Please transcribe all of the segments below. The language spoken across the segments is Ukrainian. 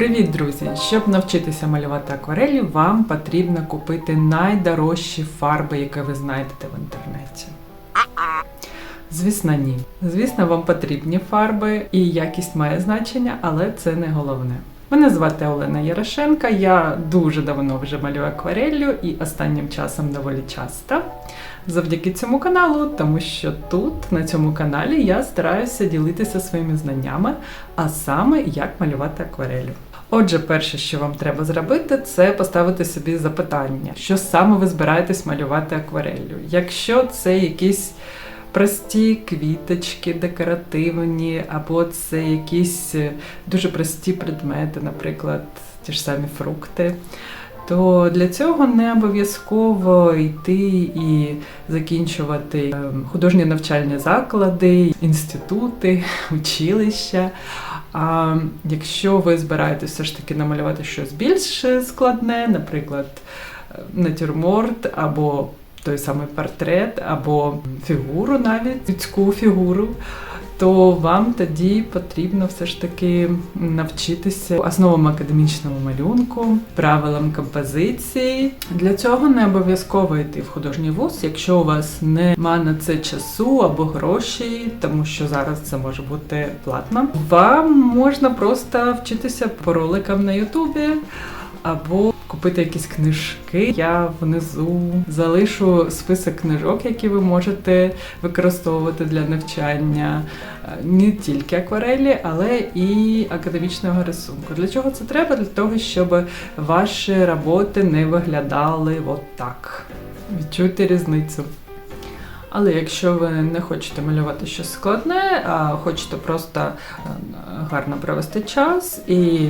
Привіт, друзі! Щоб навчитися малювати акварелі, вам потрібно купити найдорожчі фарби, які ви знайдете в інтернеті. Звісно, ні. Звісно, вам потрібні фарби і якість має значення, але це не головне. Мене звати Олена Ярошенка. Я дуже давно вже малюю аквареллю і останнім часом доволі часто. Завдяки цьому каналу, тому що тут, на цьому каналі, я стараюся ділитися своїми знаннями, а саме як малювати акварелю. Отже, перше, що вам треба зробити, це поставити собі запитання, що саме ви збираєтесь малювати аквареллю. Якщо це якісь прості квіточки, декоративні, або це якісь е, дуже прості предмети, наприклад, ті ж самі фрукти. То для цього не обов'язково йти і закінчувати е, художні навчальні заклади, інститути, училища. А якщо ви збираєтесь все ж таки намалювати щось більш складне, наприклад, натюрморт або той самий портрет, або фігуру, навіть людську фігуру, то вам тоді потрібно все ж таки навчитися основам академічному малюнку, правилам композиції. Для цього не обов'язково йти в художній вуз, якщо у вас нема на це часу або грошей, тому що зараз це може бути платно. Вам можна просто вчитися по роликам на Ютубі. Або купити якісь книжки. Я внизу залишу список книжок, які ви можете використовувати для навчання е, не тільки акварелі, але і академічного рисунку. Для чого це треба? Для того, щоб ваші роботи не виглядали от так. Відчуйте різницю. Але якщо ви не хочете малювати щось складне, а хочете просто е, гарно провести час і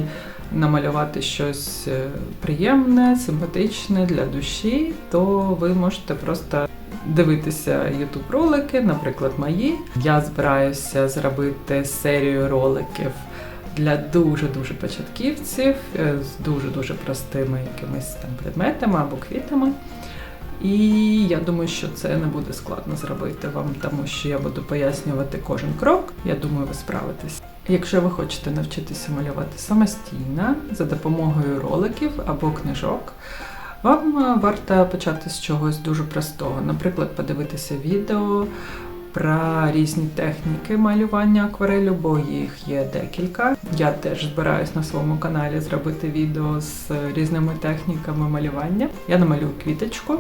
намалювати щось е, приємне, симпатичне для душі, то ви можете просто дивитися youtube ролики, наприклад, мої. Я збираюся зробити серію роликів для дуже-дуже початківців е, з дуже-дуже простими якимись там предметами або квітами. І я думаю, що це не буде складно зробити вам, тому що я буду пояснювати кожен крок. Я думаю, ви справитесь. Якщо ви хочете навчитися малювати самостійно за допомогою роликів або книжок, вам е, варто почати з чогось дуже простого. Наприклад, подивитися відео про різні техніки малювання акварелю, бо їх є декілька. Я теж збираюсь на своєму каналі зробити відео з різними техніками малювання. Я намалюю квіточку е,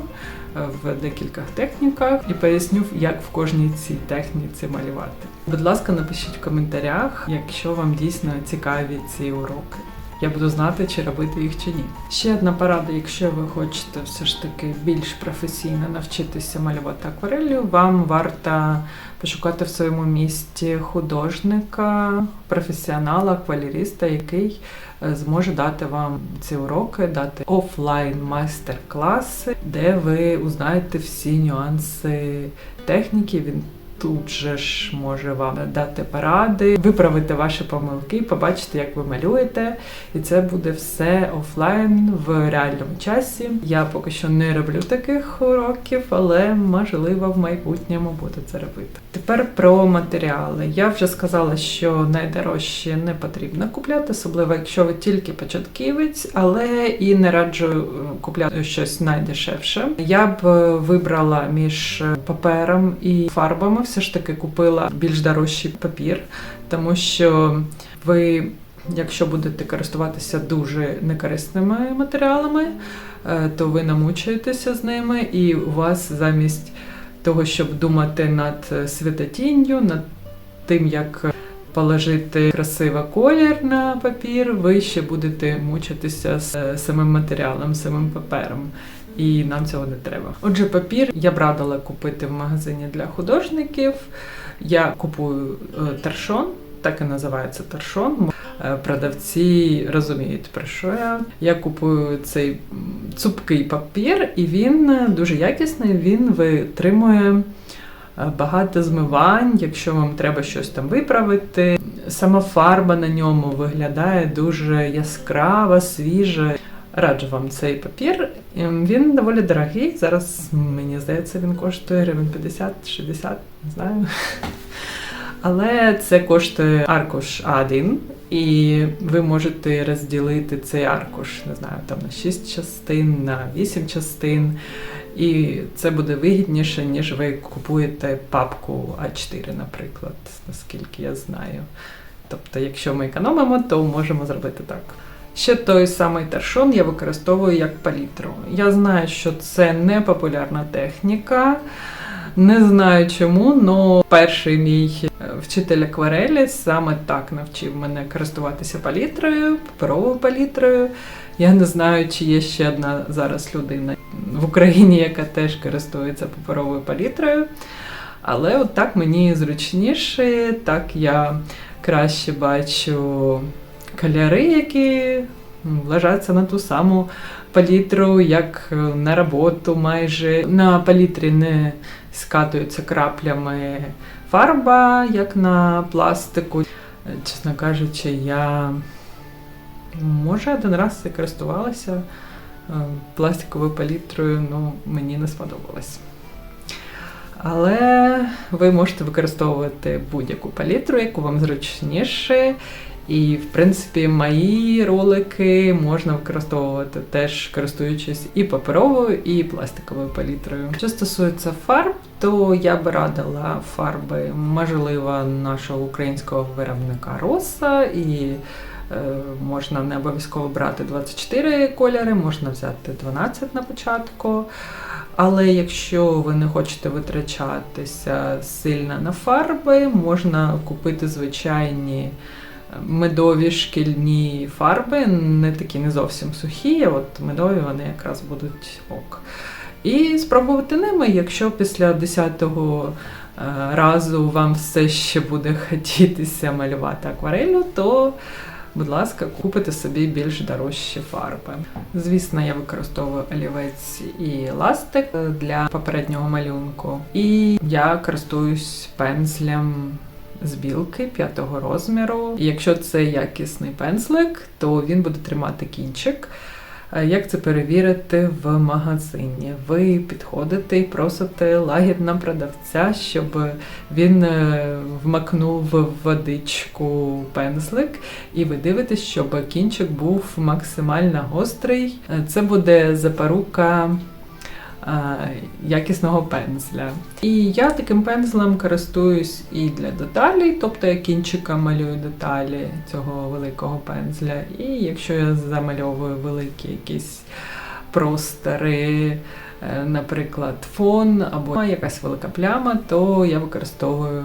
в декількох техніках і поясню, як в кожній цій техніці малювати. Будь ласка, напишіть в коментарях, якщо вам дійсно цікаві ці уроки. Я буду знати, чи робити їх чи ні. Ще одна порада, якщо ви хочете все ж таки більш професійно навчитися малювати акварелью, вам варто пошукати в своєму місті художника, професіонала, аквалеріста, який е, зможе дати вам ці уроки, дати офлайн майстер-класи, де ви узнаєте всі нюанси техніки. Він тут же ж може вам дати поради, виправити ваші помилки, побачити, як ви малюєте, і це буде все офлайн в реальному часі. Я поки що не роблю таких уроків, але можливо в майбутньому буду це робити. Тепер про матеріали. Я вже сказала, що найдорожче не потрібно купляти, особливо якщо ви тільки початківець, але і не раджу е, купляти щось найдешевше. Я б е, вибрала між папером і фарбами все ж таки купила більш дорожчий папір, тому що ви, якщо будете користуватися дуже некорисними матеріалами, е, то ви намучаєтеся з ними, і у вас замість того, щоб думати над світотінню, над тим, як положити красиво колір на папір, ви ще будете мучитися з самим матеріалом, самим папером. І нам цього не треба. Отже, папір я б радила купити в магазині для художників. Я купую е, тершон. так і називається торшон. Е, Продавці розуміють про що я. Я купую цей цупкий папір, і він е, дуже якісний. Він витримує багато змивань, якщо вам треба щось там виправити. Сама фарба на ньому виглядає дуже яскрава, свіжа. Раджу вам цей папір. Ем, Він доволі дорогий. Зараз мені здається, він коштує гривень 50-60, не знаю. Але це коштує аркуш А1, і ви можете розділити цей аркуш, не знаю, там на 6 частин, на 8 частин. І це буде вигідніше, ніж ви купуєте папку А4, наприклад, наскільки я знаю. Тобто, якщо ми економимо, то можемо зробити так. Ще той самий торшон я використовую як палітру. Я знаю, що це не популярна техніка. Не знаю чому, але перший мій е, вчитель акварелі саме так навчив мене користуватися палітрою, паперовою палітрою. Я не знаю, чи є ще одна зараз людина в Україні, яка теж користується паперовою палітрою. Але от так мені зручніше, так я краще бачу кольори, які м, ложаться на ту саму палітру, як е, на роботу майже. На палітрі не скатується краплями фарба, як на пластику. Е, Чесно кажучи, я може один раз і користувалася е, пластиковою палітрою, ну мені не сподобалось. Але ви можете використовувати будь-яку палітру, яку вам зручніше. І, в принципі, мої ролики можна використовувати теж користуючись і паперовою, і пластиковою палітрою. Що стосується фарб, то я би радила фарби, можливо, нашого українського виробника Роса і. е, Можна не обов'язково брати 24 кольори, можна взяти 12 на початку. Але якщо ви не хочете витрачатися сильно на фарби, можна купити звичайні медові шкільні фарби, не такі не зовсім сухі, а от медові вони якраз будуть ок. І спробувати ними, якщо після 10-го е, разу вам все ще буде хотітися малювати акварелью, то Будь ласка, купите собі більш дорожчі фарби. Звісно, я використовую олівець і ластик для попереднього малюнку. І я користуюсь пензлем з білки п'ятого розміру. Якщо це якісний пензлик, то він буде тримати кінчик. Як це перевірити в магазині? Ви підходите і просите лагідно продавця, щоб він е, вмакнув в водичку пензлик, і ви дивитесь, щоб кінчик був максимально гострий. Це буде запорука якісного пензля. І я таким пензлем користуюсь і для деталей, тобто я кінчиком малюю деталі цього великого пензля. І якщо я замальовую великі якісь простори, е, наприклад, фон або якась велика пляма, то я використовую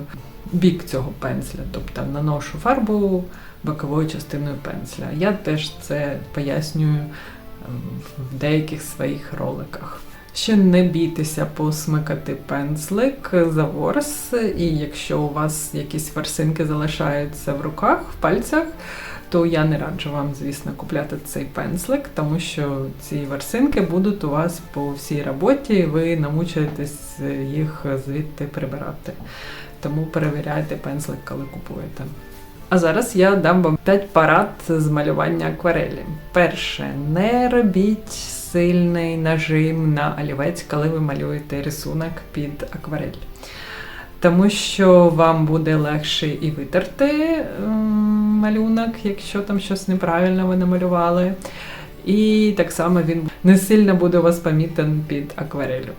бік цього пензля, тобто наношу фарбу боковою частиною пензля. Я теж це пояснюю ем, в деяких своїх роликах. Ще не бійтеся посмикати пензлик за ворс, і якщо у вас якісь ворсинки залишаються в руках, в пальцях, то я не раджу вам, звісно, купляти цей пензлик, тому що ці ворсинки будуть у вас по всій роботі, і ви намучаєтесь їх звідти прибирати. Тому перевіряйте пензлик, коли купуєте. А зараз я дам вам 5 парад з малювання акварелі. Перше, не робіть сильний нажим на олівець, коли ви малюєте рисунок під акварель. Тому що вам буде легше і витерти малюнок, якщо там щось неправильно ви намалювали. І так само він не сильно буде у вас помітен під акварелю.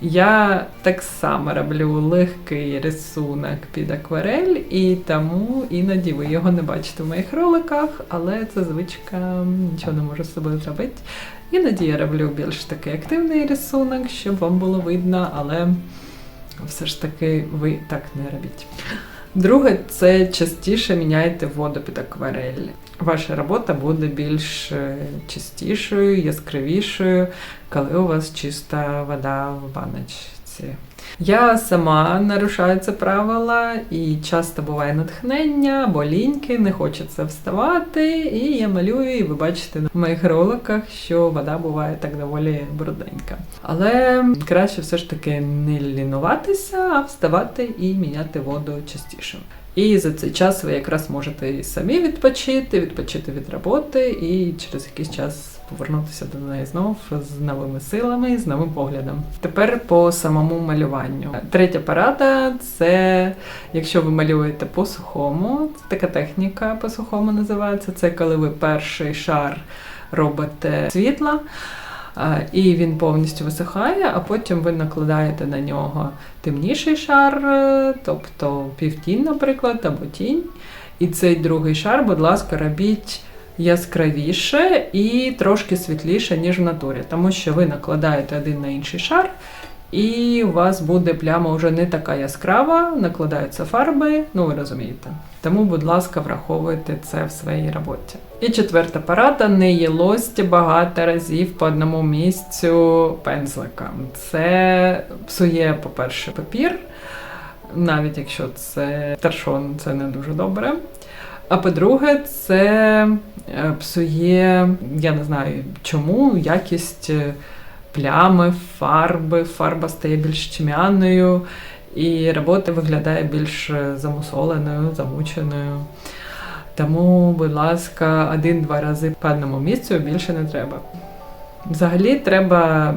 Я так само роблю легкий рисунок під акварель, і тому іноді ви його не бачите в моїх роликах, але це звичка, нічого не можу з собою зробити. Іноді я роблю більш такий активний рисунок, щоб вам було видно, але все ж таки ви так не робіть. Друге, це частіше міняйте воду під акварель. Ваша робота буде більш е, чистішою, яскравішою, коли у вас чиста вода в баночці. Емоції. Я сама нарушаю це правила, і часто буває натхнення або ліньки, не хочеться вставати, і я малюю, і ви бачите на моїх роликах, що вода буває так доволі брудненька. Але краще все ж таки не лінуватися, а вставати і міняти воду частіше. І за цей час ви якраз можете і самі відпочити, відпочити від роботи, і через якийсь час повернутися до неї знов з новими силами, з новим поглядом. Тепер по самому малюванню. Третя порада це якщо ви малюєте по сухому, така техніка по сухому називається. Це коли ви перший шар робите світла. І він повністю висихає, а потім ви накладаєте на нього темніший шар, е, тобто півтінь, наприклад, або тінь. І цей другий шар, будь ласка, робіть яскравіше і трошки світліше, ніж в натурі, тому що ви накладаєте один на інший шар, і у вас буде пляма вже не така яскрава, накладаються фарби, ну ви розумієте. Тому, будь ласка, враховуйте це в своїй роботі. І четверта порада: не їлості багато разів по одному місцю пензлика. Це псує, по-перше, папір, навіть якщо це таршон, це не дуже добре. А по-друге, це е, псує, я не знаю чому, якість е, плями, фарби, фарба стає більш тьмяною, і робота виглядає більш е, замусоленою, замученою. Тому, будь ласка, один-два рази по одному місцю більше не треба. Взагалі, треба,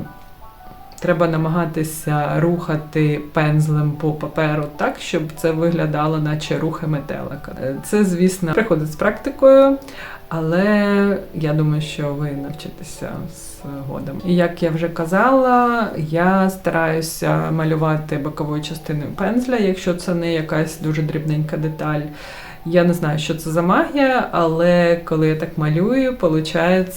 треба намагатися рухати пензлем по паперу так, щоб це виглядало, наче рухи метелика. Е, Це, звісно, приходить з практикою, але я думаю, що ви навчитеся згодом. І як я вже казала, я стараюся малювати боковою частиною пензля, якщо це не якась дуже дрібненька деталь. Я не знаю, що це за магія, але коли я так малюю, виходить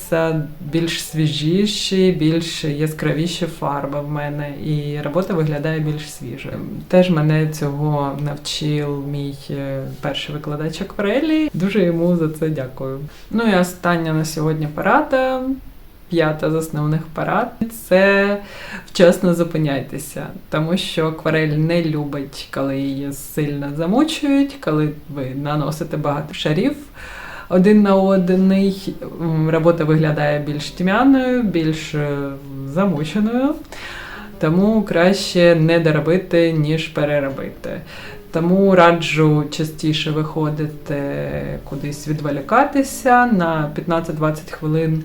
більш свіжіші, більш яскравіші фарби в мене, і робота виглядає більш свіжою. Теж мене цього навчив мій е, перший викладач акварелі. Дуже йому за це дякую. Ну і остання на сьогодні порада. П'ята з основних порад це вчасно зупиняйтеся, тому що акварель не любить, коли її сильно замучують, коли ви наносите багато шарів один на один. Робота виглядає більш тьмяною, більш е, замученою. Тому краще не доробити, ніж переробити. Тому раджу частіше виходити кудись відволікатися на 15-20 хвилин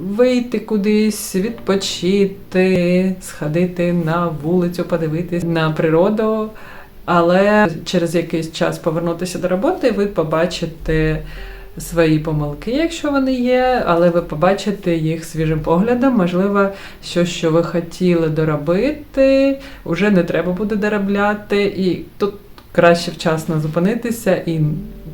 вийти кудись, відпочити, сходити на вулицю, подивитись на природу. Але через якийсь час повернутися до роботи, ви побачите свої помилки, якщо вони є, але ви побачите їх свіжим поглядом. Можливо, що, що ви хотіли доробити, вже не треба буде доробляти. І тут краще вчасно зупинитися і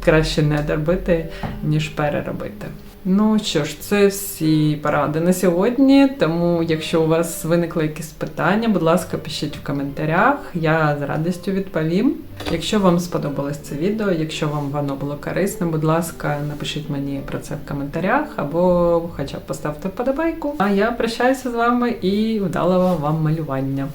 краще не доробити, ніж переробити. Ну що ж, це всі поради на сьогодні. Тому, якщо у вас виникли якісь питання, будь ласка, пишіть в коментарях. Я з радістю відповім. Якщо вам сподобалось це відео, якщо вам воно було корисним, будь ласка, напишіть мені про це в коментарях або хоча б поставте вподобайку. А я прощаюся з вами і вдалого вам малювання.